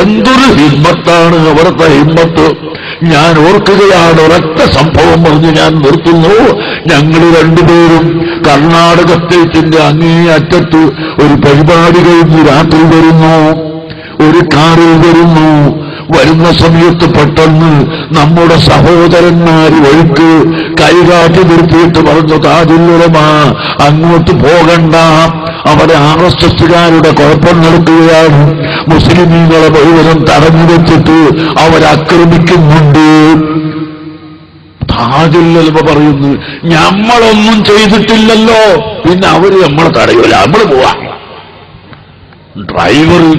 എന്തൊരു ഹിമ്മത്താണ് അവരുടെ ഹിമ്മത്ത്? ഞാൻ ഓർക്കുകയാണ് ഒരൊറ്റ സംഭവം പറഞ്ഞ് ഞാൻ നിർത്തുന്നു. ഞങ്ങൾ രണ്ടുപേരും കർണാടക സ്റ്റേറ്റിന്റെ അങ്ങേ അറ്റത്ത് ഒരു പരിപാടി കഴിഞ്ഞ് രാത്രി വരുന്നു. ഒരു കാറിൽ വരുന്നു. വരുന്ന സമയത്ത് പെട്ടെന്ന് നമ്മുടെ സഹോദരന്മാർ വഴിക്ക് കൈകാട്ടി നിർത്തിയിട്ട് പറഞ്ഞു താജുല്ലുലമാ അങ്ങോട്ട് പോകണ്ട. അവിടെ ആർ എസ് എസുകാരുടെ കുഴപ്പം നടക്കുകയാണ്. മുസ്ലിമീങ്ങളെ മുഴുവനും തടഞ്ഞു വെച്ചിട്ട് അവരാക്രമിക്കുന്നുണ്ട് താജുല്ലമ പറയുന്നു ഞമ്മളൊന്നും ചെയ്തിട്ടില്ലല്ലോ. പിന്നെ അവർ നമ്മളെ തടയൂല. നമ്മൾ പോവാ. ഡ്രൈവർ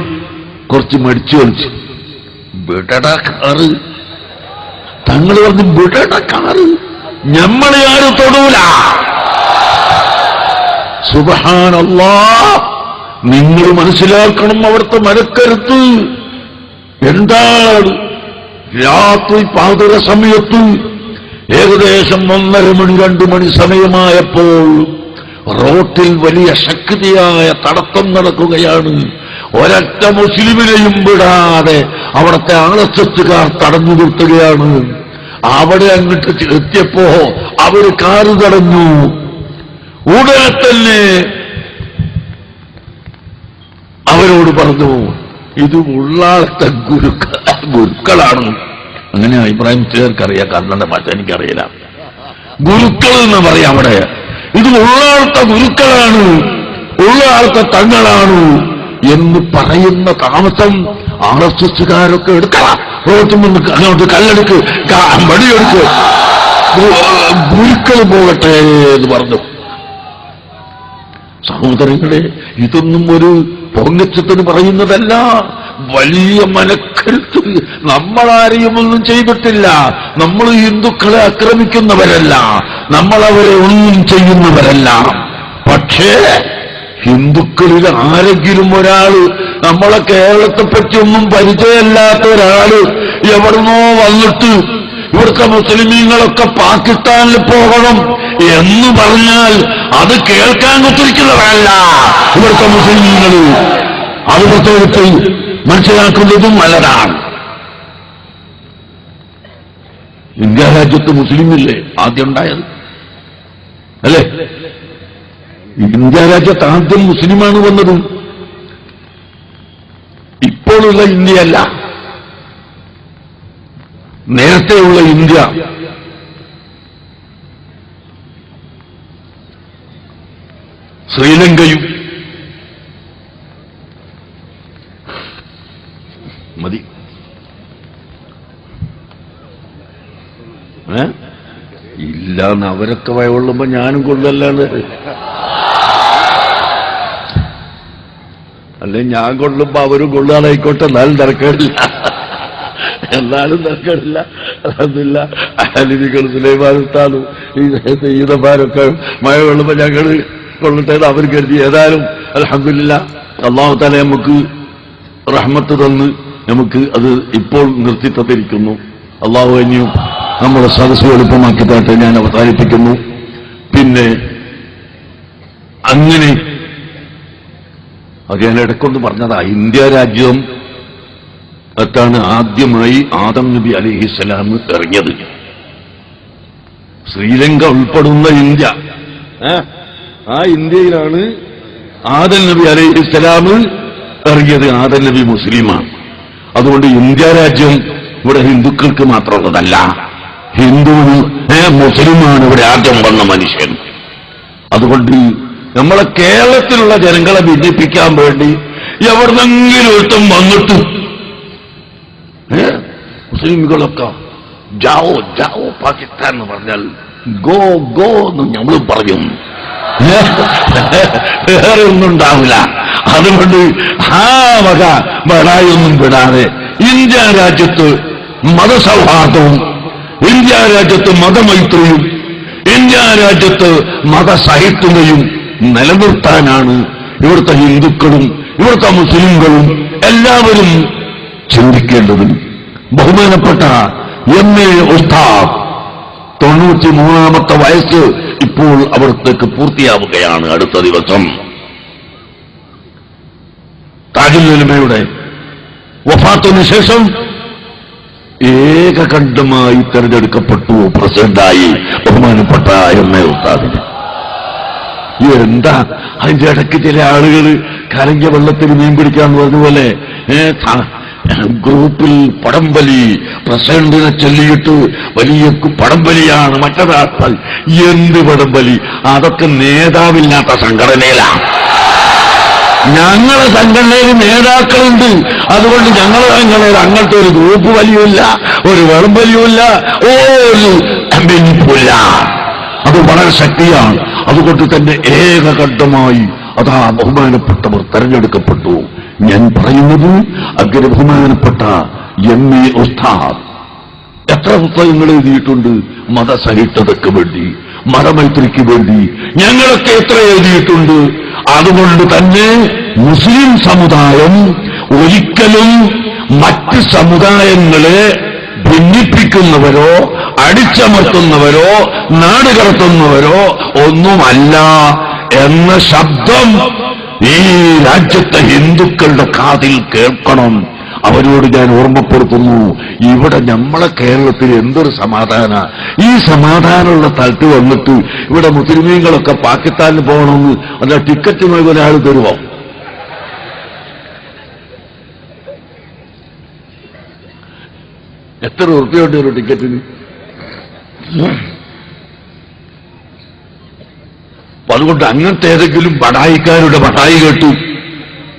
കുറച്ച് മടിച്ചു കളിച്ചു. വിടട കാറ്. തങ്ങൾ പറഞ്ഞു വിടട കാറ്. ഞമ്മളെ ആരും തൊടൂല. സുബഹാനല്ലാ. നിങ്ങൾ മനസ്സിലാക്കണം അവിടുത്തെ മരക്കരുത്ത് എന്താണ്? രാത്രി പാതിര സമയത്ത് ഏകദേശം ഒന്നര മണി രണ്ടു മണി സമയമായപ്പോൾ റോട്ടിൽ വലിയ ശക്തിയായ തടസ്സം നടക്കുകയാണ്. ഒരൊറ്റ മുസ്ലിമിനെയും വിടാതെ അവിടുത്തെ ആളച്ചത്തുകാർ തടഞ്ഞു നിർത്തുകയാണ്. അവിടെ അങ്ങോട്ട് എത്തിയപ്പോ അവർ കാറ് തടഞ്ഞു. ഉടനെ തന്നെ അവരോട് പറഞ്ഞു ഇത് ഉള്ളാളത്തെ ഗുരുക്ക ഗുരുക്കളാണ്. അങ്ങനെ ഇബ്രാഹിം ചേർക്കറിയാം കർണന്റെ മാറ്റം എനിക്കറിയില്ല. ഗുരുക്കൾ എന്ന് പറയാം അവിടെ. ഇത് ഉള്ളാളത്തെ ഗുരുക്കളാണ് ഉള്ളാളത്തെ തങ്ങളാണ് എന്ന് പറയുന്ന താമസം ആർ എസ് എസ്സുകാരൊക്കെ എടുക്കണം അങ്ങോട്ട് കല്ലെടുക്ക് മടിയെടുക്ക്. ഗുരുക്കൾ പോകട്ടെ എന്ന് പറഞ്ഞു. സഹോദരങ്ങളെ ഇതൊന്നും ഒരു പൊങ്ങച്ചത്തിന് പറയുന്നതല്ല. വലിയ മനക്കരുത്ത് നമ്മളാരെയും ഒന്നും ചെയ്തിട്ടില്ല. നമ്മൾ ഹിന്ദുക്കളെ ആക്രമിക്കുന്നവരല്ല. നമ്മളവരെ ഒന്നും ചെയ്യുന്നവരല്ല. പക്ഷേ ഹിന്ദുക്കളിൽ ആരെങ്കിലും ഒരാൾ നമ്മളെ കേരളത്തെ പറ്റിയൊന്നും പരിചയമല്ലാത്ത ഒരാൾ എവിടുന്നോ വന്നിട്ട് ഇവിടുത്തെ മുസ്ലിമീങ്ങളൊക്കെ പാകിസ്ഥാനിൽ പോകണം എന്ന് പറഞ്ഞാൽ അത് കേൾക്കാൻ കുത്തിരിക്കുന്നവരല്ല ഇവിടുത്തെ മുസ്ലിമീങ്ങൾ അത് പ്രത്യേകിച്ച് മനസ്സിലാക്കുന്നതും നല്ലതാണ്. ഇന്ത്യ രാജ്യത്ത് മുസ്ലിമില്ലേ? ആദ്യം ഉണ്ടായത്. അല്ലേ? ഇന്ത്യ രാജ്യത്ത് ആദ്യം മുസ്ലിമാണ് വന്നത് ഇപ്പോഴുള്ള ഇന്ത്യയല്ല. നേരത്തെയുള്ള ഇന്ത്യ. ശ്രീലങ്കയും മതി. ഇല്ലാന്ന് അവരൊക്കെ വയവുള്ളുമ്പോ ഞാനും കൊള്ളല്ലാന്ന് അല്ലെ ഞാൻ കൊള്ളുമ്പോ അവരും കൊള്ളാനായിക്കോട്ടെ എന്നാലും തിരക്കേടില്ല എന്നാലും തിരക്കേടില്ല അതൊന്നുമില്ല അലിനികൾ സുലൈമാനുത്താനും ഈ ഈതമാരൊക്കെ മഴ കൊള്ളുമ്പോ ഞങ്ങൾ കൊള്ളട്ടെ അവർ കരുതി. ഏതായാലും അലഹമില്ല അള്ളാഹുത്താലെ താല നമുക്ക് റഹ്മത്ത് തന്ന് നമുക്ക് അത് ഇപ്പോൾ നിർത്തി തന്നിരിക്കുന്നു. അള്ളാഹു ഇനിയും നമ്മുടെ സദസ് എളുപ്പമാക്കി ഞാൻ അവസാനിപ്പിക്കുന്നു പിന്നെ അങ്ങനെ അത് ഞാൻ ഇടയ്ക്കൊന്ന് പറഞ്ഞതാ ഇന്ത്യ രാജ്യം എത്താണ് ആദ്യമായി ആദം നബി അലിഹിസ്സലാം ഇറങ്ങിയത്. ശ്രീലങ്ക ഉൾപ്പെടുന്ന ഇന്ത്യ. ആ ഇന്ത്യയിലാണ് ആദൻ നബി അലിഹിസ്സലാം ഇറങ്ങിയത്. ആദൻ നബി മുസ്ലിമാണ്. അതുകൊണ്ട് ഇന്ത്യ രാജ്യം ഇവിടെ ഹിന്ദുക്കൾക്ക് മാത്രമുള്ളതല്ല. ഹിന്ദു ഏ, മുസ്ലിമാണ് ഇവിടെ ആദ്യം വന്ന മനുഷ്യൻ. അതുകൊണ്ട് നമ്മളെ കേരളത്തിലുള്ള ജനങ്ങളെ ഭിന്നിപ്പിക്കാൻ വേണ്ടി എവിടെന്നെങ്കിലും ഒരുത്തം വന്നിട്ട്? മുസ്ലിമുകളൊക്കെ ജാവോ ജാവോ പാകിസ്ഥാൻ എന്ന് പറഞ്ഞാൽ ഗോ ഗോ എന്ന് നമ്മൾ പറയും? വേറെ ഒന്നും ഉണ്ടാവില്ല അതുകൊണ്ട് ആ വക ബടായൊന്നും വിടാതെ ഇന്ത്യ രാജ്യത്ത് മതസൗഹാർദ്ദവും ഇന്ത്യ രാജ്യത്ത് മതമൈത്രിയും ഇന്ത്യ രാജ്യത്ത് മതസഹിഷ്ണുതയും നിലനിർത്താനാണ് ഇവിടുത്തെ ഹിന്ദുക്കളും ഇവിടുത്തെ മുസ്ലിങ്ങളും എല്ലാവരും ചിന്തിക്കേണ്ടത്. ബഹുമാനപ്പെട്ട എം. എ. ഉസ്താദ് തൊണ്ണൂറ്റി മൂന്നാമത്തെ വയസ്സ് ഇപ്പോൾ അവിടത്തേക്ക് പൂർത്തിയാവുകയാണ് അടുത്ത ദിവസം. താജുലുലമയുടെ വഫാത്തിന് ശേഷം ഏകകണ്ഠമായി തെരഞ്ഞെടുക്കപ്പെട്ടു പ്രസിഡന്റായി ബഹുമാനപ്പെട്ട എം. എ. ഉസ്താദിന്. എന്താ? അതിന്റെ ഇടയ്ക്ക് ചില ആളുകൾ കരഞ്ഞ വെള്ളത്തിൽ മീൻ പിടിക്കാന്ന് പറഞ്ഞ പോലെ ഗ്രൂപ്പിൽ പടംവലി പ്രസിഡന്റിനെ ചൊല്ലിയിട്ട് വലിയ പടംവലിയാണ് മറ്റൊരാൾ. എന്ത് പടംവലി അതൊക്കെ നേതാവില്ലാത്ത സംഘടനയിലാണ്. ഞങ്ങളെ സംഘടനയിൽ നേതാക്കളുണ്ട്. അതുകൊണ്ട് ഞങ്ങളെ അങ്ങനത്തെ ഒരു ഗ്രൂപ്പ് വലിയുമില്ല ഒരു വെളും വലിയുമില്ല ഒരു ബെനിപ്പില്ല അത് വളരെ ശക്തിയാണ്. അതുകൊണ്ട് തന്നെ ഏകകണ്ഠമായി അതാ ബഹുമാനപ്പെട്ടവർ തെരഞ്ഞെടുക്കപ്പെട്ടു. ഞാൻ പറയുന്നത് അങ്ങനെ ബഹുമാനപ്പെട്ട എം എ ഉസ്താദ്. എത്ര പുസ്തകങ്ങൾ എഴുതിയിട്ടുണ്ട്? മതസഹിഷ്ണുതയ്ക്ക് വേണ്ടി മതമൈത്രിക്ക് വേണ്ടി. ഞങ്ങളൊക്കെ എത്ര എഴുതിയിട്ടുണ്ട്? അതുകൊണ്ട് തന്നെ മുസ്ലിം സമുദായം ഒരിക്കലും മറ്റ് സമുദായങ്ങളെ ഭിന്നിപ്പിക്കുന്നവരോ അടിച്ചമർത്തുന്നവരോ നാട് കടത്തുന്നവരോ ഒന്നുമല്ല എന്ന ശബ്ദം ഈ രാജ്യത്തെ ഹിന്ദുക്കളുടെ കാതിൽ കേൾക്കണം. അവരോട് ഞാൻ ഓർമ്മപ്പെടുത്തുന്നു. ഇവിടെ നമ്മളെ കേരളത്തിൽ എന്തൊരു സമാധാന. ഈ സമാധാനമുള്ള സ്ഥലത്ത് വന്നിട്ട് ഇവിടെ മുസ്ലിമീങ്ങളൊക്കെ പാകിസ്ഥാനിൽ പോകണമെന്ന് അല്ല ടിക്കറ്റ് നൽകി ഒരാൾ തരുമോ എത്ര ഉറുപ്പ്യുണ്ട് ഒരു ടിക്കറ്റിന് അപ്പൊ അതുകൊണ്ട് അങ്ങനത്തെ ഏതെങ്കിലും പടായിക്കാരുടെ പടായി കേട്ടു.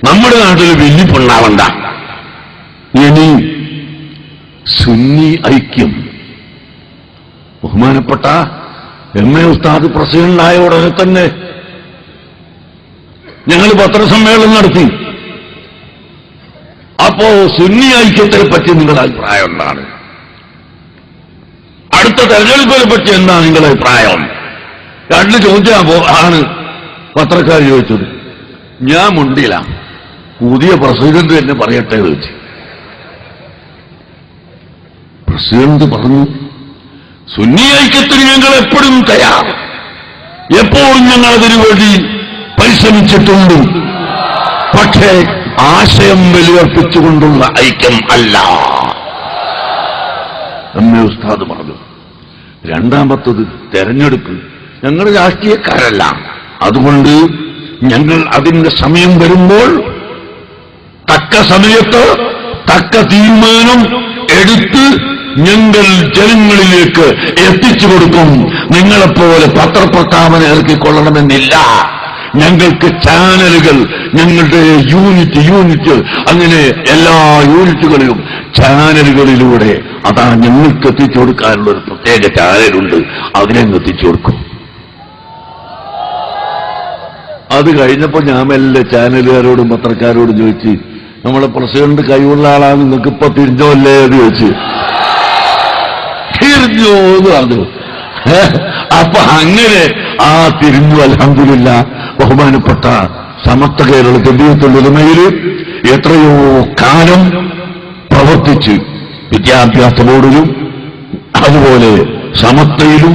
നമ്മുടെ നാട്ടിൽ വലിയ വെല്ലിപ്പുണ്ടാവണ്ട ഇനി സുന്നി ഐക്യം. ബഹുമാനപ്പെട്ട എം എ ഉസ്താദ് പ്രസിഡന്റായ ഉടനെ തന്നെ ഞങ്ങൾ പത്രസമ്മേളനം നടത്തി. അപ്പോ സുന്നി ഐക്യത്തെ പറ്റി നിങ്ങളുടെ അഭിപ്രായം എന്താണ്? അടുത്ത തെരഞ്ഞെടുപ്പിനെ പറ്റി എന്താണ് നിങ്ങളുടെ അഭിപ്രായം? രണ്ട് ചോദ്യം ആണ് പത്രക്കാർ ചോദിച്ചത്. ഞാൻ മുണ്ടില്ല പുതിയ പ്രസിഡന്റ് തന്നെ പറയട്ടെ ചോദിച്ചു. പ്രസിഡന്റ് പറഞ്ഞു സുന്നി ഐക്യത്തിന് ഞങ്ങൾ എപ്പോഴും തയ്യാർ. എപ്പോഴും ഞങ്ങൾ അതിനു വേണ്ടി പരിശ്രമിച്ചിട്ടുണ്ട്. പക്ഷേ ആശയം ബലിയർപ്പിച്ചുകൊണ്ടുള്ള ഐക്യം അല്ല. എന്നെ ഉസ്താദ് പറഞ്ഞു രണ്ടാമത്തത് തെരഞ്ഞെടുപ്പ് ഞങ്ങൾ രാഷ്ട്രീയക്കാരല്ല. അതുകൊണ്ട് ഞങ്ങൾ അതിന്റെ സമയം വരുമ്പോൾ തക്ക സമയത്ത് തക്ക തീരുമാനം എടുത്ത് ഞങ്ങൾ ജനങ്ങളിലേക്ക് എത്തിച്ചു കൊടുക്കും. നിങ്ങളെപ്പോലെ പത്രപ്രസ്താവന ഇറക്കിക്കൊള്ളണമെന്നില്ല. ഞങ്ങൾക്ക് ചാനലുകൾ ഞങ്ങളുടെ യൂണിറ്റ് യൂണിറ്റ് അങ്ങനെ എല്ലാ യൂണിറ്റുകളിലും ചാനലുകളിലൂടെ അതാ ഞങ്ങൾക്ക് എത്തിച്ചു കൊടുക്കാനുള്ള ഒരു പ്രത്യേക ചാനലുണ്ട് അതിനങ്ങ് എത്തിച്ചു കൊടുക്കും. അത് കഴിഞ്ഞപ്പോൾ ഞാൻ മെല്ലെ ചാനലുകാരോടും പത്രക്കാരോടും ചോദിച്ച് നമ്മളെ പ്രസിഡന്റ് കഴിവുള്ള ആളാണ് നിങ്ങൾക്ക് ഇപ്പൊ തിരിഞ്ഞോ അല്ലേ? എന്ന് ചോദിച്ചു. തിരിഞ്ഞോ എന്ന് പറഞ്ഞു? അപ്പൊ അങ്ങനെ ആ തിരിഞ്ഞു അലഹമില്ല ബഹുമാനപ്പെട്ട സമസ്ത കേരളത്തിന്റെ തൊഴിലുമയിൽ എത്രയോ കാലം പ്രവർത്തിച്ച് വിദ്യാഭ്യാസ ബോർഡിലും അതുപോലെ സമത്വയിലും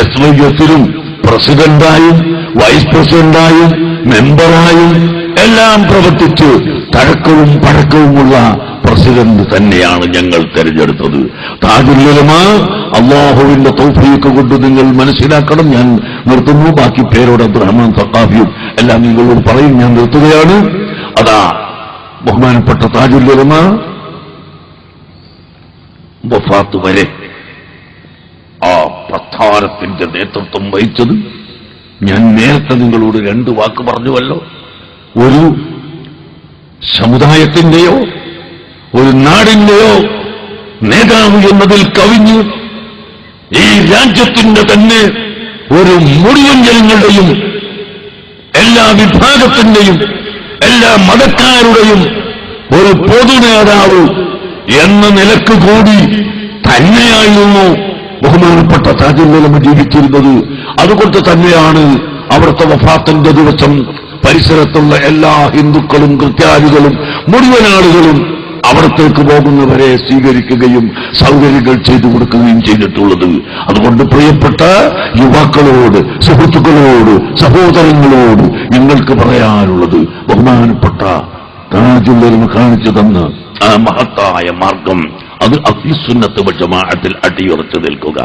എസ് വൈ എസിലും പ്രസിഡന്റായും വൈസ് പ്രസിഡന്റായും മെമ്പറായും എല്ലാം പ്രവർത്തിച്ച് തഴക്കവും പഴക്കവുമുള്ള പ്രസിഡന്റ് തന്നെയാണ് ഞങ്ങൾ തെരഞ്ഞെടുത്തത്. താജുല്ലുലമ അള്ളാഹുവിന്റെ തൗഫീക്ക് കൊണ്ട് നിങ്ങൾ മനസ്സിലാക്കണം. ഞാൻ നിർത്തുന്നു. ബാക്കി പേരോട് അബ്രഹ്മാൻ സത്താഫിയും എല്ലാം നിങ്ങളോട് പറയും. ഞാൻ നിർത്തുകയാണ്. അതാ ബഹുമാനപ്പെട്ട താജുല്ലുലമ വഫാത്ത് വരെ ആ പ്രസ്ഥാനത്തിന്റെ നേതൃത്വം വഹിച്ചത്. ഞാൻ നേരത്തെ നിങ്ങളോട് രണ്ട് വാക്ക് പറഞ്ഞുവല്ലോ. ഒരു സമുദായത്തിന്റെയോ ഒരു നാടിന്റെയോ നേതാവ് എന്നതിൽ കവിഞ്ഞ്. ഈ രാജ്യത്തിന്റെ തന്നെ ഒരു മുഴുവൻ ജനങ്ങളുടെയും എല്ലാ വിഭാഗത്തിന്റെയും എല്ലാ മതക്കാരുടെയും ഒരു പൊതു നേതാവ് എന്ന നിലയ്ക്ക് കൂടി തന്നെയായിരുന്നു ബഹുമാനപ്പെട്ട താജ്മഹലം ജീവിച്ചിരുന്നത്. അതുകൊണ്ട് തന്നെയാണ് അവിടുത്തെ വഫാത്തിന്റെ ദിവസം പരിസരത്തുള്ള എല്ലാ ഹിന്ദുക്കളും ക്രിസ്ത്യാനികളും മുഴുവൻ ആളുകളും അവിടത്തേക്ക് പോകുന്നവരെ സ്വീകരിക്കുകയും സൗകര്യങ്ങൾ ചെയ്തു കൊടുക്കുകയും ചെയ്തിട്ടുള്ളത്. അതുകൊണ്ട് പ്രിയപ്പെട്ട യുവാക്കളോട് സുഹൃത്തുക്കളോട് സഹോദരങ്ങളോട് നിങ്ങൾക്ക് പറയാനുള്ളത് ബഹുമാനപ്പെട്ട താജുല്ലമ കാണിച്ചു തന്ന് ആ, മഹത്തായ മാർഗം. അത് അഹിസുന്നത്ത് ജമാഅത്തിൽ അടിയുറച്ചു നിൽക്കുക.